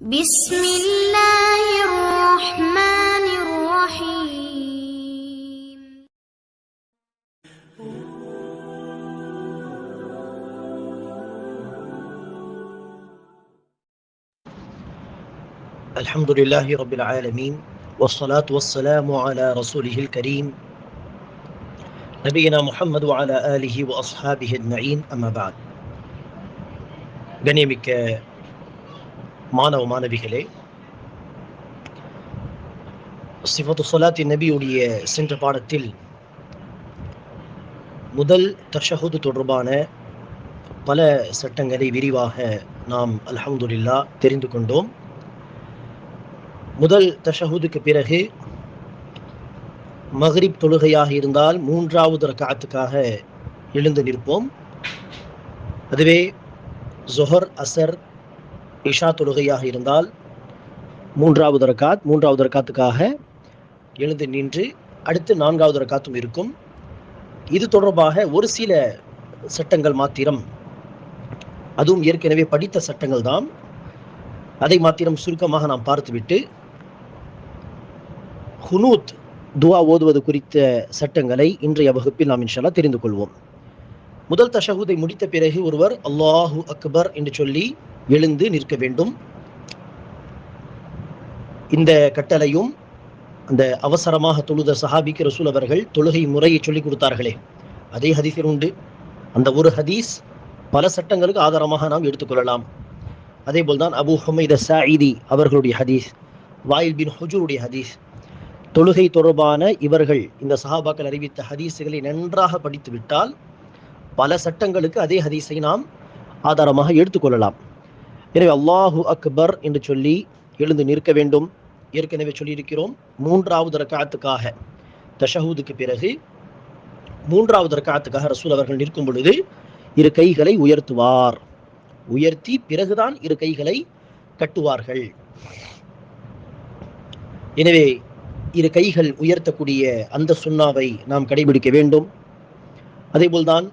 بسم الله الرحمن الرحيم الحمد لله رب العالمين والصلاة والسلام على رسوله الكريم نبينا محمد وعلى آله وأصحابه أجمعين أما بعد கண்ணியமிக்க மாணவ மாணவிகளே. சிவத்து சொலாத்தி நபியுடைய சென்ற பாடத்தில் முதல் தஷஹுது தொடர்பான பல சட்டங்களை விரிவாக நாம் அல்ஹம்துலில்லா தெரிந்து கொண்டோம். முதல் தஷஹுதுக்கு பிறகு மஹ்ரிப் தொழுகையாக இருந்தால் மூன்றாவது ரக்காத்துக்காக எழுந்து நிற்போம். அதுவே ஜொஹர் அசர் இஷா தொழுகையாக இருந்தால் மூன்றாவது ரக்காத் மூன்றாவது ரக்காத்துக்காக எழுந்து நின்று அடுத்து நான்காவது ரக்காத்தும் இருக்கும். இது தொடர்பாக ஒரு சில சட்டங்கள் மாத்திரம் அதுவும் ஏற்கனவே படித்த சட்டங்கள் தான் அதை மாத்திரம் சுருக்கமாக நாம் பார்த்துவிட்டு ஹுனூத் துவா ஓதுவது குறித்த சட்டங்களை இன்றைய வகுப்பில் நாம் இன்ஷால்லா தெரிந்து கொள்வோம். முதல் தஷகுதை முடித்த பிறகு ஒருவர் அல்லாஹு அக்பர் என்று சொல்லி எழுந்து நிற்க வேண்டும். இந்த கட்டளையும் அந்த அவசரமாக தொழுத சஹாபிக்கு ரசூல் அவர்கள் தொழுகை முறையை சொல்லிக் கொடுத்தார்களே. அதே ஹதீஸில் உண்டு. அந்த ஒரு ஹதீஸ் பல சட்டங்களுக்கு ஆதாரமாக நாம் எடுத்துக்கொள்ளலாம் அதே போல்தான் அபு ஹமீத சாயிதி அவர்களுடைய ஹதீஸ் வாயில் பின் ஹுஜூருடைய ஹதீஸ். தொழுகை தொடர்பான இவர்கள் இந்த சஹாபாக்கள் அறிவித்த ஹதீஸுகளை நன்றாக படித்துவிட்டால் பல சட்டங்களுக்கு அதே ஹதீஸை நாம் ஆதாரமாக எடுத்துக்கொள்ளலாம் எனவே அல்லாஹு அக்பர் என்று சொல்லி எழுந்து நிற்க வேண்டும். ஏற்கனவே சொல்லியிருக்கிறோம் மூன்றாவது ரக்காத்துக்காக தஷஹூதுக்கு பிறகு மூன்றாவது ரக்காத்துக்காக ரசூல் அவர்கள் நிற்கும் பொழுது இரு கைகளை உயர்த்துவார். உயர்த்தி பிறகுதான் இரு கைகளை கட்டுவார்கள். எனவே இரு கைகள் உயர்த்தக்கூடிய அந்த சுண்ணாவை நாம் கடைபிடிக்க வேண்டும். அதேபோல்தான்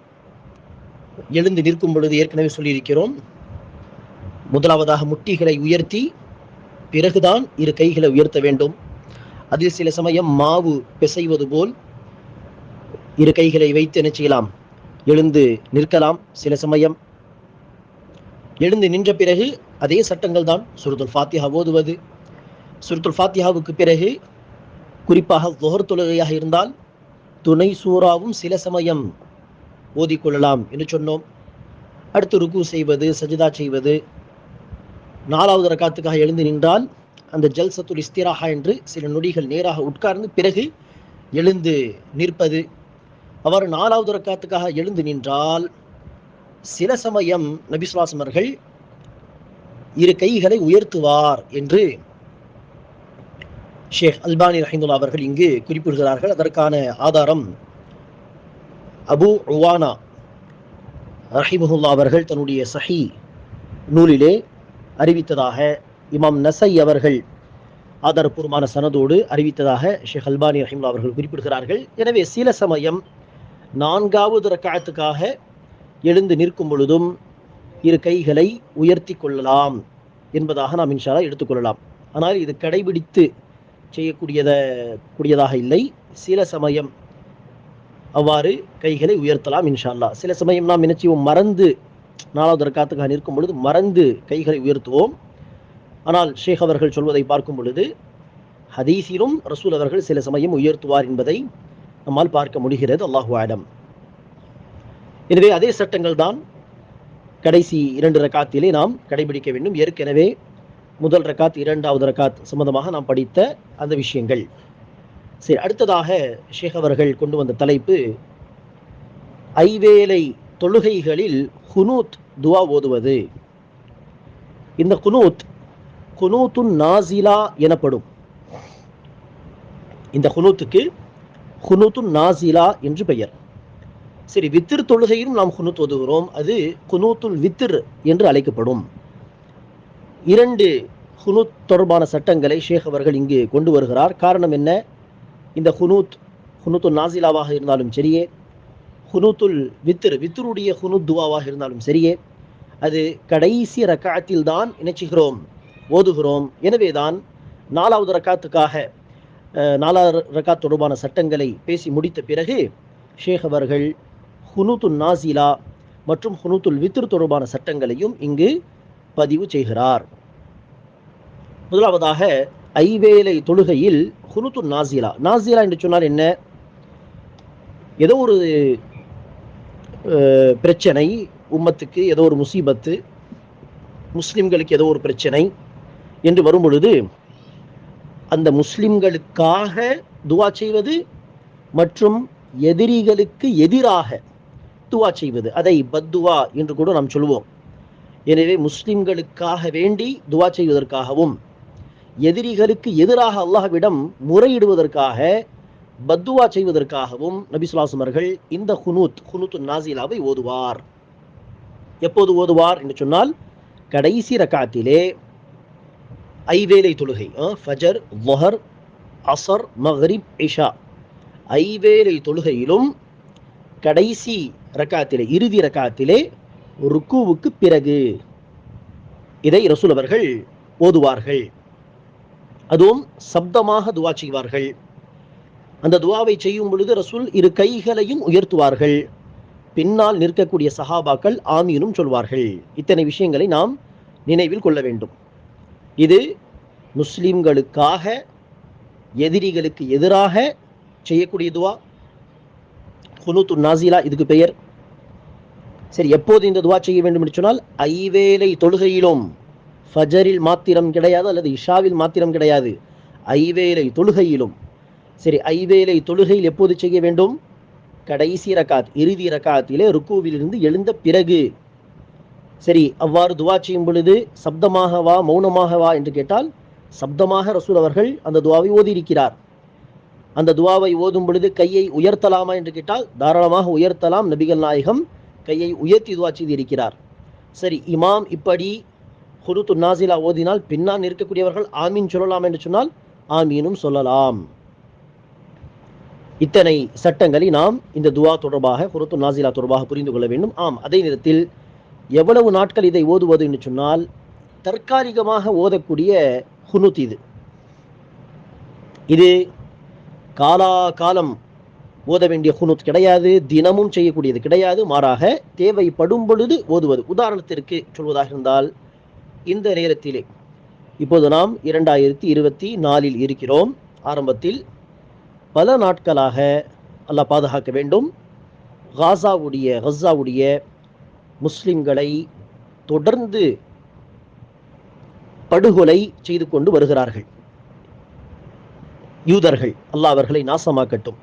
எழுந்து நிற்கும் பொழுது ஏற்கனவே சொல்லியிருக்கிறோம் முதலாவதாக முட்டிகளை உயர்த்தி பிறகுதான் இரு கைகளை உயர்த்த வேண்டும். அதில் சில சமயம் மாவு பிசைவது போல் இரு கைகளை வைத்து என்ன செய்யலாம்? எழுந்து நிற்கலாம். சில சமயம் எழுந்து நின்ற பிறகு அதே சட்டங்கள் தான் சுருத்துல் ஃபாத்திஹா ஓதுவது. சுருத்துல் ஃபாத்தியாவுக்கு பிறகு குறிப்பாக தொகர் தொழுகையாக இருந்தால் துணை சூறாவும் சில சமயம் ஓதிக்கொள்ளலாம் என்று சொன்னோம். அடுத்து ருக்கு செய்வது சஜிதா செய்வது நாலாவது ரக்காத்துக்காக எழுந்து நின்றால் அந்த ஜல்சத்துல் இஸ்திராஹா என்று சில நொடிகள் நேராக உட்கார்ந்து பிறகு எழுந்து நிற்பது. அவர் நாலாவது ரக்காத்துக்காக எழுந்து நின்றால் சில சமயம் நபிசுவாசம் இரு கைகளை உயர்த்துவார் என்று ஷேக் அல்பானி ரஹிந்துல்லா அவர்கள் இங்கு குறிப்பிடுகிறார்கள். அதற்கான ஆதாரம் அபு உவானா ரஹிமுல்லா அவர்கள் தன்னுடைய சஹி நூலிலே அறிவித்ததாக இமாம் நசை அவர்கள் ஆதாரப்பூர்வமான சனதோடு அறிவித்ததாக ஷேக் அல்பானி ரஹிம்லா அவர்கள் குறிப்பிடுகிறார்கள். எனவே சில சமயம் நான்காவது ரக்காயத்துக்காக எழுந்து நிற்கும் பொழுதும் இரு கைகளை உயர்த்தி கொள்ளலாம் என்பதாக நாம் இன்ஷாலா எடுத்துக்கொள்ளலாம். ஆனால் இது கடைபிடித்து செய்யக்கூடியத கூடியதாக இல்லை. சில சமயம் அவ்வாறு கைகளை உயர்த்தலாம் இன்ஷால்லா சில சமயம் நாம் என்ன மறந்து நாலாவது ரக்காத்துக்காக நிற்கும் பொழுது மறந்து கைகளை உயர்த்துவோம். ஆனால் ஷேக் அவர்கள் சொல்வதை பார்க்கும் பொழுது ஹதீஸிலும் ரசூல் அவர்கள் சில சமயம் உயர்த்துவார் என்பதை நம்மால் பார்க்க முடிகிறது. அல்லாஹு ஆடம் எனவே அதே சட்டங்கள் தான் கடைசி இரண்டு ரக்காத்திலே நாம் கடைபிடிக்க வேண்டும். ஏற்கனவே முதல் ரக்காத் இரண்டாவது ரக்காத் சம்பந்தமாக நாம் படித்த அந்த விஷயங்கள். சரி அடுத்ததாக ஷேக் அவர்கள் கொண்டு வந்த தலைப்பு ஐவேளை தொழுகைகளில் ஹுனூத் துவா ஓதுவது. இந்த குனூத் குனூத்துன் நாசிலா எனப்படும். இந்த குனூத்துக்கு குனூத்துன் நாசிலா என்று பெயர். சரி வித்திர் தொழுகையிலும் நாம் குனூத் ஓதுகிறோம். அது குனூத்துல் வித்திர் என்று அழைக்கப்படும். இரண்டு ஹுனூத் தொடர்பான சட்டங்களை ஷேக் அவர்கள் இங்கு கொண்டு வருகிறார். காரணம் என்ன? இந்த ஹுனூத் ஹுனூத்து நாசிலாவாக இருந்தாலும் சரியே ஹுனூத்துல் வித்ரு வித்திருடைய ஹுனூத் துவாவாக இருந்தாலும் சரியே அது கடைசி ரக்காத்தில் தான் இணைச்சுகிறோம் ஓதுகிறோம். எனவேதான் நாலாவது ரக்காத்துக்காக நாலாவது ரக்காத் தொடர்பான சட்டங்களை பேசி முடித்த பிறகு ஷேக் அவர்கள் ஹுனூத்துல் நாசிலா மற்றும் ஹுனூத்துல் வித்ரு தொடர்பான சட்டங்களையும் இங்கு பதிவு செய்கிறார். முதலாவதாக ஐவேலை தொழுகையில் ஹுனூத்துல் நாசிலா. நாசிலா என்று சொன்னால் என்ன? ஏதோ ஒரு பிரச்சனை. உம்மத்துக்கு ஏதோ ஒரு முசீபத்து. முஸ்லிம்களுக்கு ஏதோ ஒரு பிரச்சனை என்று வரும் பொழுது அந்த முஸ்லிம்களுக்காக துவா செய்வது மற்றும் எதிரிகளுக்கு எதிராக துவா செய்வது. அதை பத்துவா என்று கூட நாம் சொல்வோம். எனவே முஸ்லிம்களுக்காக வேண்டி துவா செய்வதற்காகவும் எதிரிகளுக்கு எதிராக அல்லாஹ்விடம் முறையிடுவதற்காக பத்துவா செய்வதற்காகவும் நபி அவர்கள் இந்த ஹுனூத் ஹுனூத் நாசிலாவை ஓதுவார். எப்போது ஓதுவார் என்று சொன்னால் கடைசி ரக்காத்திலே ஐவேளை தொழுகை ஃபஜர் வஹர் அசர் மஹரிப் இஷா. ஐவேளை தொழுகையிலும் கடைசி ரக்காத்திலே இறுதி ரக்காத்திலே ருக்குவுக்கு பிறகு இதை ரசூல் அவர்கள் ஓதுவார்கள். அதுவும் சப்தமாக துவா செய்வார்கள். அந்த துவாவை செய்யும் பொழுது ரசூல் இரு கைகளையும் உயர்த்துவார்கள். பின்னால் நிற்கக்கூடிய சஹாபாக்கள் ஆமீனும் சொல்வார்கள். இத்தனை விஷயங்களை நாம் நினைவில் கொள்ள வேண்டும். இது முஸ்லிம்களுக்காக எதிரிகளுக்கு எதிராக செய்யக்கூடிய துவா. குனூத்து நாசிலா இதுக்கு பெயர். சரி எப்போது இந்த துவா செய்ய வேண்டும் என்று சொன்னால் ஐவேளை தொழுகையிலும் ஃபஜரில் மாத்திரம் கிடையாது அல்லது இஷாவில் மாத்திரம் கிடையாது. ஐவேளை தொழுகையிலும். சரி ஐவேளை தொழுகையில் எப்போது செய்ய வேண்டும்? கடைசி ரக்காத் இறுதி ரக்காத்திலே ருக்குவிலிருந்து எழுந்த பிறகு. சரி அவ்வாறு துவா செய்யும் பொழுது சப்தமாகவா மௌனமாகவா என்று கேட்டால் சப்தமாக ரசூல் அவர்கள் அந்த துவாவை ஓதியிருக்கிறார். அந்த துவாவை ஓதும் பொழுது கையை உயர்த்தலாமா என்று கேட்டால் தாராளமாக உயர்த்தலாம். நபிகள் நாயகம் கையை உயர்த்தி துவா செய்திருக்கிறார். சரி இமாம் இப்படி ஹுருத்து நாசிலா ஓதினால் பின்னால் இருக்கக்கூடியவர்கள் ஆமீன் சொல்லலாம் என்று சொன்னால் ஆமீனும் சொல்லலாம். இத்தனை சட்டங்களை நாம் இந்த துவா தொடர்பாக ஹுருத்து நாசிலா தொடர்பாக புரிந்து கொள்ள வேண்டும். ஆம் அதே நேரத்தில் எவ்வளவு நாட்கள் இதை ஓதுவது என்று சொன்னால் தற்காலிகமாக ஓதக்கூடிய ஹுனுத் இது. இது காலா காலம் ஓத வேண்டிய ஹுனுத் கிடையாது தினமும் செய்யக்கூடியது கிடையாது மாறாக தேவைப்படும் பொழுது ஓதுவது. உதாரணத்திற்கு சொல்வதாக இருந்தால் இந்த நேரத்திலே இப்போது நாம் இரண்டாயிரத்தி இருபத்தி நாலில் இருக்கிறோம். ஆரம்பத்தில் பல நாட்களாக அல்லாஹ் பாதுகாக்க வேண்டும். காசாவுடைய கஸாவுடைய முஸ்லிம்களை தொடர்ந்து படுகொலை செய்து கொண்டு வருகிறார்கள். யூதர்கள் அல்லாஹ் அவர்களை நாசமாக்கட்டும்.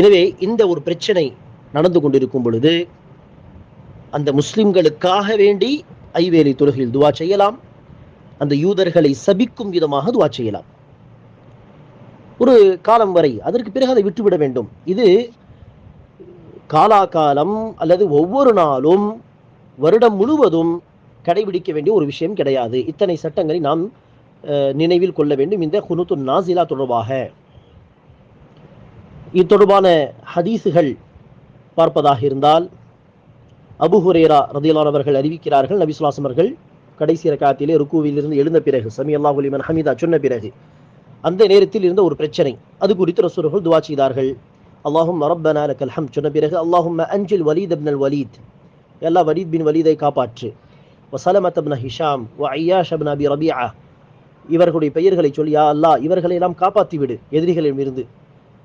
எனவே இந்த ஒரு பிரச்சனை நடந்து கொண்டிருக்கும் பொழுது அந்த முஸ்லிம்களுக்காக வேண்டி ஐவேலி தொழுகையில் துவா செய்யலாம். அந்த யூதர்களை சபிக்கும் விதமாக துவா செய்யலாம். ஒரு காலம் வரை அதற்கு பிறகு அதை விட்டுவிட வேண்டும். இது காலாகாலம் அல்லது ஒவ்வொரு நாளும் வருடம் முழுவதும் கடைபிடிக்க வேண்டிய ஒரு விஷயம் கிடையாது. இத்தனை சட்டங்களை நாம் நினைவில் கொள்ள வேண்டும். இந்த குனுத்து நாசிலா தொடர்பாக. இது தொடர்பான ஹதீஸுகள் பார்ப்பதாக இருந்தால் அபு ஹுரேரா ரதியல்லான் அறிவிக்கிறார்கள் நபி கடைசி ரக்காத்திலே ருக்குவிலிருந்து எழுந்த பிறகு சமி ஹமீதா சொன்ன பிறகு அந்த நேரத்தில் இருந்த ஒரு பிரச்சனை. அது குறித்து ரசூலுகள் துவா செய்தார்கள். அல்லாஹும் ரப்பனா லக்கல் ஹம்த் சொன்ன பிறகு அல்லாஹும் அஞ்சில் வலீத் அப்னல் வலீத். எல்லா வலீத் பின் வலீதை காப்பாற்று. வசலமத் அப்ன ஹிஷாம் வ ஐயாஷ் அப்ன அபி ரபியா இவர்களுடைய பெயர்களை சொல்லி யா அல்லாஹ் இவர்களை எல்லாம் காப்பாற்றி விடு எதிரிகளிடம் இருந்து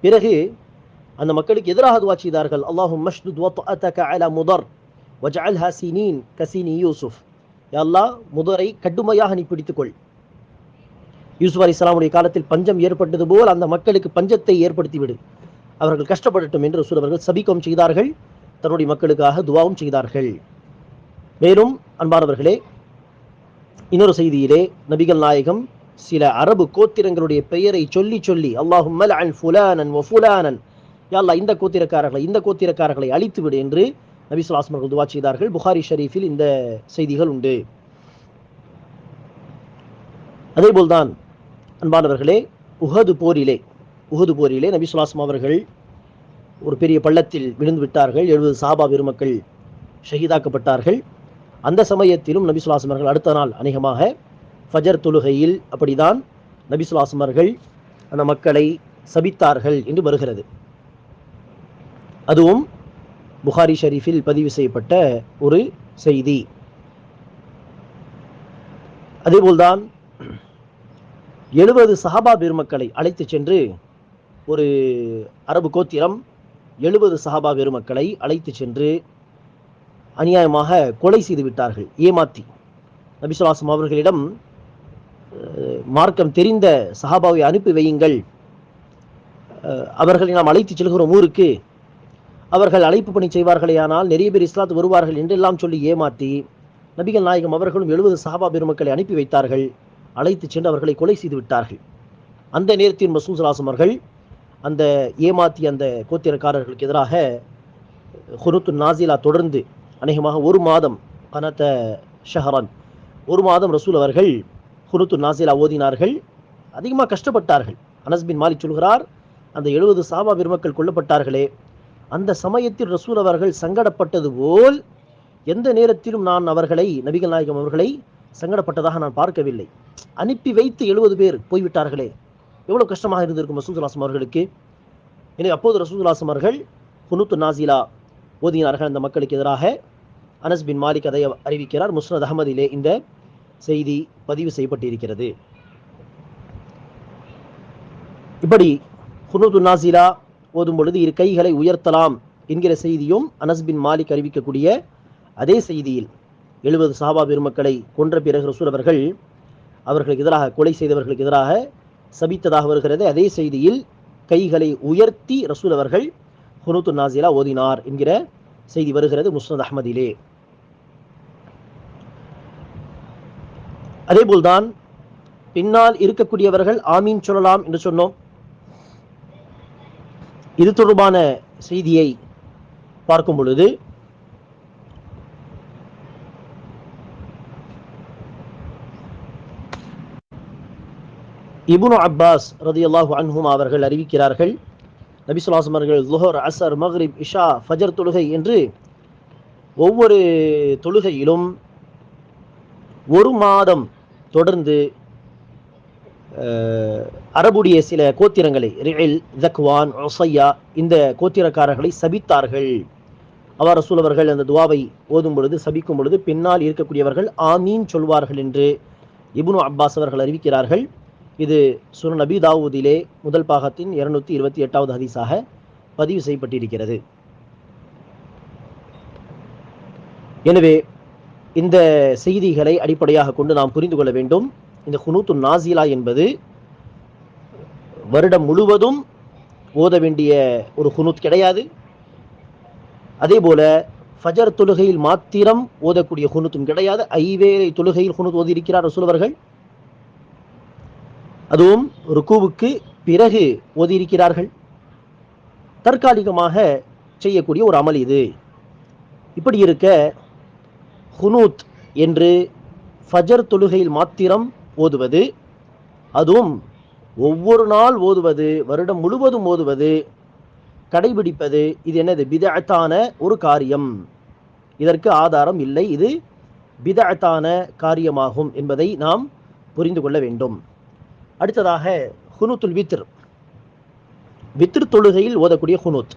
பிறகு அந்த மக்களுக்கு எதிராக துவா செய்தார்கள். அல்லாஹும் மஷ்துத் வத்அதக அலா முதர் வஜஅல்ஹா சினீன் கசீனி யூசுஃப். யா அல்லாஹ் முதரை கடுமையாக நீ பிடித்துக்கொள். யூசுப் அலி இஸ்லாமுடைய காலத்தில் பஞ்சம் ஏற்பட்டது போல் அந்த மக்களுக்கு பஞ்சத்தை ஏற்படுத்தி விடு அவர்கள் கஷ்டப்படட்டும் என்று ரசூல் அவர்கள் சபிக்கவும் செய்தார்கள். தன்னுடைய மக்களுக்காக துவாவும் செய்தார்கள். மேலும் அன்பானவர்களே இன்னொரு செய்தியிலே நபிகள் நாயகம் சில அரபு கோத்திரங்களுடைய பெயரை சொல்லி சொல்லி அல்லாஹும் யாழ்லா இந்த கோத்திரக்காரர்களை இந்த கோத்திரக்காரர்களை அழித்துவிடு என்று நபி ஸல்லல்லாஹு துவா செய்தார்கள். புகாரி ஷரீஃபில் இந்த செய்திகள் உண்டு. அதேபோல்தான் அன்பானவர்களே உஹது போரிலே உஹது போரிலே நபி சுலாசம் அவர்கள் ஒரு பெரிய பள்ளத்தில் விழுந்து விட்டார்கள். எழுபது சாபா பெருமக்கள் ஷஹீதாக்கப்பட்டார்கள். அந்த சமயத்திலும் நபி சுலாசம் அவர்கள் அடுத்த நாள் அநேகமாக ஃபஜர் தொழுகையில் அப்படிதான் நபிசுல்லாசம் அவர்கள் அந்த மக்களை சபித்தார்கள் என்று வருகிறது. அதுவும் புகாரி ஷரீஃபில் பதிவு செய்யப்பட்ட ஒரு செய்தி. அதேபோல்தான் எழுபது சஹாபா பெருமக்களை அழைத்துச் சென்று ஒரு அரபு கோத்திரம் எழுபது சஹாபா பெருமக்களை அழைத்துச் சென்று அநியாயமாக கொலை செய்து விட்டார்கள் ஏமாத்தி. நபிசுவாசம் அவர்களிடம் மார்க்கம் தெரிந்த சஹாபாவை அனுப்பி வையுங்கள். அவர்களை நாம் அழைத்துச் செல்கிறோம் ஊருக்கு. அவர்கள் அழைப்பு பணி செய்வார்களேயானால் நிறைய பேர் இஸ்லாத்து வருவார்கள் என்றெல்லாம் சொல்லி ஏமாற்றி நபிகள் நாயகம் அவர்களும் எழுபது சஹாபா பெருமக்களை அனுப்பி வைத்தார்கள். அழைத்து சென்று அவர்களை கொலை செய்து விட்டார்கள். அந்த நேரத்தில் மசூத் சலாசம் அவர்கள் அந்த ஏமாத்தி அந்த கோத்திரக்காரர்களுக்கு எதிராக ஹுருத்து நாசிலா தொடர்ந்து அநேகமாக ஒரு மாதம் கனத்த ஷஹரான் ஒரு மாதம் ரசூல் அவர்கள் ஹுருத்து நாசிலா ஓதினார்கள். அதிகமாக கஷ்டப்பட்டார்கள். அனஸ்பின் மாலிக் சொல்கிறார் அந்த எழுபது சாபா பெருமக்கள் கொல்லப்பட்டார்களே. அந்த சமயத்தில் ரசூல் அவர்கள் சங்கடப்பட்டது போல் எந்த நேரத்திலும் நான் அவர்களை நபிகள் நாயகம் அவர்களை சங்கடப்பட்டதாக நான் பார்க்கவில்லை. அனுப்பி வைத்து எழுபது பேர் போய்விட்டார்களே. எவ்வளவு கஷ்டமாக இருந்திருக்கும் ரசூதுல்லாசம் அவர்களுக்கு? எனவே அப்போது ரசூதுல்லாசம் அவர்கள் குனுத்து நாசிலா ஓதினார்கள் அந்த மக்களுக்கு எதிராக. அனஸ் பின் மாலிக் அதை அறிவிக்கிறார். முஸ்னத் அகமதிலே இந்த செய்தி பதிவு செய்யப்பட்டிருக்கிறது. இப்படி குனுத்து நாசிலா ஓதும் பொழுது இரு கைகளை உயர்த்தலாம் என்கிற செய்தியும் அனஸ் பின் மாலிக் அறிவிக்கக்கூடிய அதே செய்தியில் எழுபது சாபா பெருமக்களை கொன்ற பிறகு ரசூல் அவர்கள் அவர்களுக்கு எதிராக கொலை செய்தவர்களுக்கு எதிராக சபித்ததாக வருகிறது. அதே செய்தியில் கைகளை உயர்த்தி ரசூல் அவர்கள் ஹுனூத்து நாசிலா ஓதினார் என்கிற செய்தி வருகிறது முஸ்னத் அஹ்மதிலே. அதேபோல்தான் பின்னால் இருக்கக்கூடியவர்கள் ஆமீன் சொல்லலாம் என்று சொன்னோம். இது தொடர்பான செய்தியை பார்க்கும் பொழுது இபுனு அப்பாஸ் ரதியல்லாஹு அன்ஹும் அவர்கள் அறிவிக்கிறார்கள் நபி சொல்லாசம் அவர்கள் லுஹர் அசர் மஹ்ரிப் இஷா ஃபஜர் தொழுகை என்று ஒவ்வொரு தொழுகையிலும் ஒரு மாதம் தொடர்ந்து அரபுடைய சில கோத்திரங்களை ரில் ஜக்வான் ஒசையா இந்த கோத்திரக்காரர்களை சபித்தார்கள். அவர் ரசூல் அவர்கள் அந்த துவாவை ஓதும் பொழுது சபிக்கும் பொழுது பின்னால் இருக்கக்கூடியவர்கள் ஆமீன் சொல்வார்கள் என்று இபுனு அப்பாஸ் அவர்கள் அறிவிக்கிறார்கள். இது சுன நபி தாவூதிலே முதல் பாகத்தின் இருநூத்தி இருபத்தி எட்டாவது ஹதீஸாக பதிவு செய்யப்பட்டிருக்கிறது. எனவே இந்த செய்திகளை அடிப்படையாக கொண்டு நாம் புரிந்து கொள்ள வேண்டும். இந்த ஹுனூத்து நாசிலா என்பது வருடம் முழுவதும் ஓத வேண்டிய ஒரு ஹுனூத் கிடையாது. அதே போல ஃபஜர் தொழுகையில் மாத்திரம் ஓதக்கூடிய குனுத்தும் கிடையாது. ஐவேளை தொழுகையில் குனுத் ஓதி இருக்கிறார் ரசூல் அதுவும் ருக்குவுக்கு பிறகு ஓதியிருக்கிறார்கள். தற்காலிகமாக செய்யக்கூடிய ஒரு அமல் இது. இப்படி இருக்க ஹுனூத் என்று ஃபஜர் தொழுகையில் மாத்திரம் ஓதுவது அதுவும் ஒவ்வொரு நாள் ஓதுவது வருடம் முழுவதும் ஓதுவது கடைபிடிப்பது இது என்னது? பிதத்தான ஒரு காரியம். இதற்கு ஆதாரம் இல்லை. இது பிதத்தான காரியமாகும் என்பதை நாம் புரிந்து கொள்ள வேண்டும். அடுத்ததாக ஹுனூத்துல் வித்ர். வித்ர் தொழுகையில் ஓதக்கூடிய ஹுனூத்.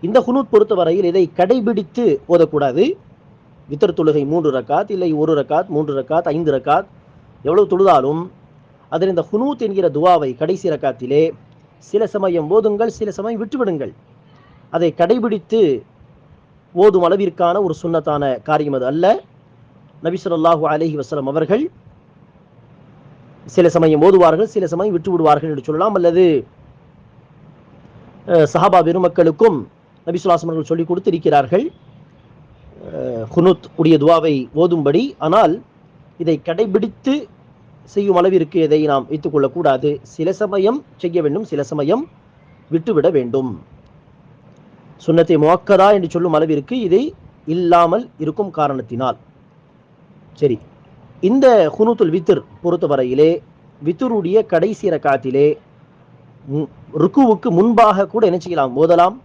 இந்த ஹுனூத் பொறுத்தவரையில் இதை கடைபிடித்து ஓதக்கூடாது. வித்ர் தொழுகை மூன்று ரக்காத் இல்லை ஒரு ரக்காத் மூன்று ரக்காத் ஐந்து ரக்காத் எவ்வளவு தொழுதாலும் அதில் இந்த ஹுனூத் என்கிற துவாவை கடைசி ரக்காத்திலே சில சமயம் ஓதுங்கள் சில சமயம் விட்டுவிடுங்கள். அதை கடைபிடித்து ஓதும் அளவிற்கான ஒரு சுண்ணத்தான காரியம் அது அல்ல. நபி அலஹி வசலம் அவர்கள் சில சமயம் ஓதுவார்கள் சில சமயம் விட்டு விடுவார்கள் என்று சொல்லலாம். அல்லது சஹாபா பெருமக்களுக்கும் நபி ஸல்லல்லாஹு அவர்கள் சொல்லிக் கொடுத்திருக்கிறார்கள். ஹுனுத் உடைய துவாவை ஓதும்படி. ஆனால் இதை கடைபிடித்து செய்யும் அளவிற்கு இதை நாம் வைத்துக் கொள்ளக்கூடாது. சில சமயம் செய்ய வேண்டும் சில சமயம் விட்டுவிட வேண்டும். சுன்னத்தை மோக்கரா என்று சொல்லும் அளவிற்கு இதை இல்லாமல் இருக்கும் காரணத்தினால். சரி. இந்த ஹுனூத்துல் வித்ர் பொறுத்தவரையிலே வித்துருடைய கடைசி ரக்காத்திலே ம், ருக்குவுக்கு முன்பாக கூட என்ன செய்யலாம்? ஓதலாம்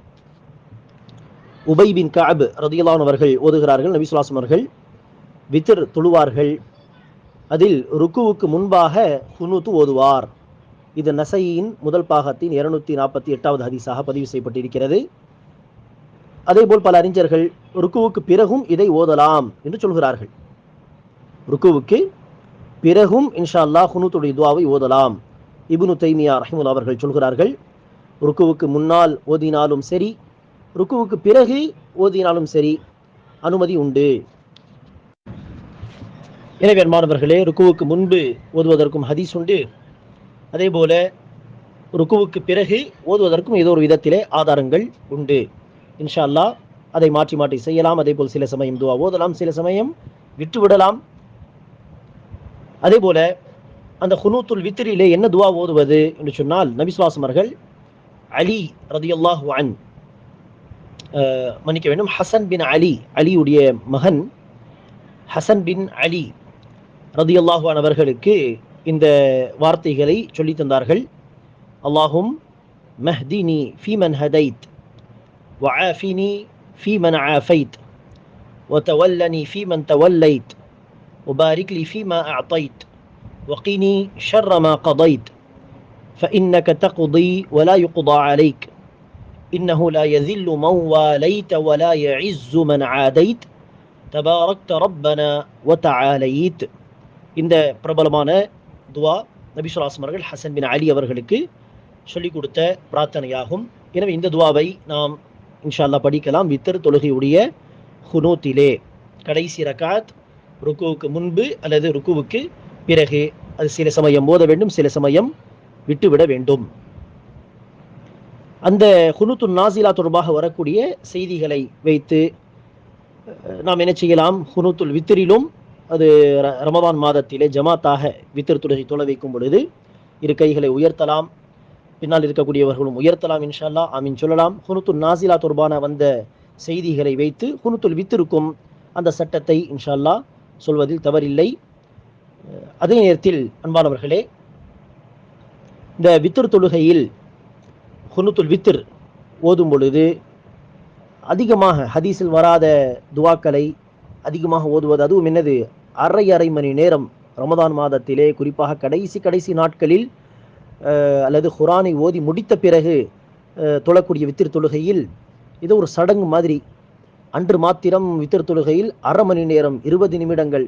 உபைபின் காபு ரதியலானவர்கள் ஓதுகிறார்கள் நபிசுலாசம் அவர்கள் வித்ர் தொழுவார்கள். அதில் ருக்குவுக்கு முன்பாக ஹுனூத்து ஓதுவார். இது நசையின் முதல் பாகத்தின் இருநூத்தி நாற்பத்தி எட்டாவது ஹதீஸாக பதிவு செய்யப்பட்டிருக்கிறது. அதேபோல் பல அறிஞர்கள் ருக்குவுக்கு பிறகும் இதை ஓதலாம் என்று சொல்கிறார்கள். ருக்குவுக்கு பிறகும் இன்ஷா அல்லாஹ் ஹுனூத்துடைய துவாவை ஓதலாம். இபுனு தைமியா ரஹிமுல் அவர்கள் சொல்கிறார்கள் ருக்குவுக்கு முன்னால் ஓதினாலும் சரி ருக்குவுக்கு பிறகு ஓதினாலும் சரி அனுமதி உண்டு. எனவே மாணவர்களே ருக்குவுக்கு முன்பு ஓதுவதற்கும் ஹதீஸ் உண்டு. அதே போல ருக்குவுக்கு பிறகு ஓதுவதற்கும் ஏதோ ஒரு விதத்திலே ஆதாரங்கள் உண்டு. இன்ஷா அல்லாஹ் அதை மாற்றி மாற்றி செய்யலாம். அதே போல் சில சமயம் துவா ஓதலாம் சில சமயம் விட்டுவிடலாம். அதே போல அந்த ஹுனூத்துல் வித்திரிலே என்ன துவா ஓதுவது என்று சொன்னால் நபிஸ்வாசம் அவர்கள் அலி ரதியல்லாஹு அன் அஹ், மன்னிக்க வேண்டும் ஹசன் பின் அலி அலியுடைய மகன் ஹசன் பின் அலி ரதியல்லாஹு அன் அவர்களுக்கு இந்த வார்த்தைகளை சொல்லித் தந்தார்கள் அல்லாஹும் மஹ்தினி ஃபீமன் ஹதைத் وعافني فيمن عافيت وتولني فيمن توليت وبارك لي فيما أعطيت وقني شر ما قضيت فإنك تقضي ولا يقضى عليك إنه لا يذل من واليت ولا يعز من عاديت تباركت ربنا وتعاليت இந்த பிரபலமான துவா நபிசுலாசம் அவர்கள் ஹசன் பின் அலி அவர்களுக்கு சொல்லிக் கொடுத்த பிரார்த்தனையாகும் எனவே இந்த துவாவை நாம் இன்ஷா அல்லாஹ் படிக்கலாம் வித்தர் தொழுகையுடைய ஹுனூத்திலே கடைசி ரகாத் ருக்குவுக்கு முன்பு அல்லது ருக்குவுக்கு பிறகு. அது சில சமயம் ஓத வேண்டும் சில சமயம் விட்டுவிட வேண்டும். அந்த ஹுனுத்து நாசிலா தொடர்பாக வரக்கூடிய செய்திகளை வைத்து நாம் என்ன செய்யலாம்? ஹுனுத்துல் வித்திரிலும் அது ர- ரமதான் மாதத்திலே ஜமாத்தாக வித்திர் தொழுகை தொலை வைக்கும் பொழுது இரு கைகளை உயர்த்தலாம். பின்னால் இருக்கக்கூடியவர்களும் உயர்த்தலாம் இன்ஷால்லா ஆமீன் சொல்லலாம். ஹுனுத்துல் நாசிலா தொடர்பான வந்த செய்திகளை வைத்து ஹுனுத்துல் வித்திருக்கும் அந்த சட்டத்தை இன்ஷால்லா சொல்வதில் தவறில்லை. அதே நேரத்தில் அன்பானவர்களே இந்த வித்திர் தொழுகையில் ஹுனுத்துல் வித்திர் ஓதும் பொழுது அதிகமாக ஹதீஸில் வராத துவாக்களை அதிகமாக ஓதுவது அதுவும் என்னது? அரை அரை மணி நேரம் ரமதான் மாதத்திலே குறிப்பாக கடைசி கடைசி நாட்களில் அல்லது குரானை ஓதி முடித்த பிறகு தொழக்கூடிய வித்திர் தொழுகையில் இது ஒரு சடங்கு மாதிரி அன்று மாத்திரம் வித்திர் தொழுகையில் அரை மணி நேரம் இருபது நிமிடங்கள்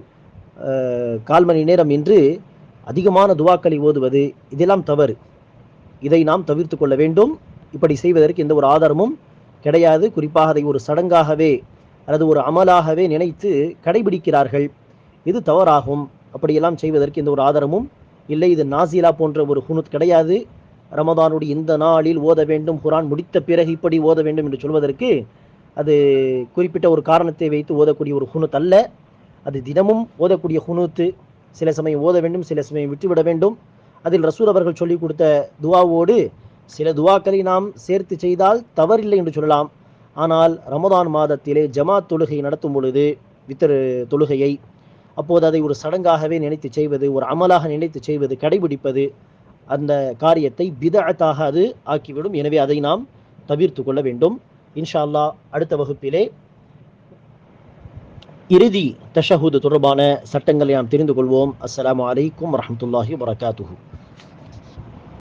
கால் மணி நேரம் என்று அதிகமான துவாக்களை ஓதுவது இதெல்லாம் தவறு. இதை நாம் தவிர்த்து கொள்ள வேண்டும். இப்படி செய்வதற்கு எந்த ஒரு ஆதாரமும் கிடையாது. குறிப்பாக அதை ஒரு சடங்காகவே அல்லது ஒரு அமலாகவே நினைத்து கடைபிடிக்கிறார்கள். இது தவறாகும். அப்படியெல்லாம் செய்வதற்கு எந்த ஒரு ஆதாரமும் இல்லை. இது நாசிலா போன்ற ஒரு ஹுனுத் கிடையாது. ரமதானுடைய இந்த நாளில் ஓத வேண்டும் குரான் முடித்த பிறகு இப்படி ஓத வேண்டும் என்று சொல்வதற்கு அது குறிப்பிட்ட ஒரு காரணத்தை வைத்து ஓதக்கூடிய ஒரு ஹுனுத் அல்ல. அது தினமும் ஓதக்கூடிய ஹுனுத்து சில சமயம் ஓத வேண்டும் சில சமயம் விட்டுவிட வேண்டும். அதில் ரசூர் அவர்கள் சொல்லிக் கொடுத்த துவாவோடு சில துவாக்களை நாம் சேர்த்து செய்தால் தவறில்லை என்று சொல்லலாம். ஆனால் ரமதான் மாதத்திலே ஜமாத் தொழுகை நடத்தும் பொழுது வித்தர் தொழுகையை அப்போது அதை ஒரு சடங்காகவே நினைத்து செய்வது ஒரு அமலாக நினைத்து செய்வது கடைபிடிப்பது அந்த காரியத்தை பிதஅத்தாக அது ஆக்கிவிடும். எனவே அதை நாம் தவிர்த்து கொள்ள வேண்டும். இன்ஷா அல்லா அடுத்த வகுப்பிலே இறுதி தஷஹூது தொடர்பான சட்டங்களை நாம் தெரிந்து கொள்வோம். அஸ்லாம் அலைக்கும் வரமத்துல்லாஹி வபரகாத்துஹு.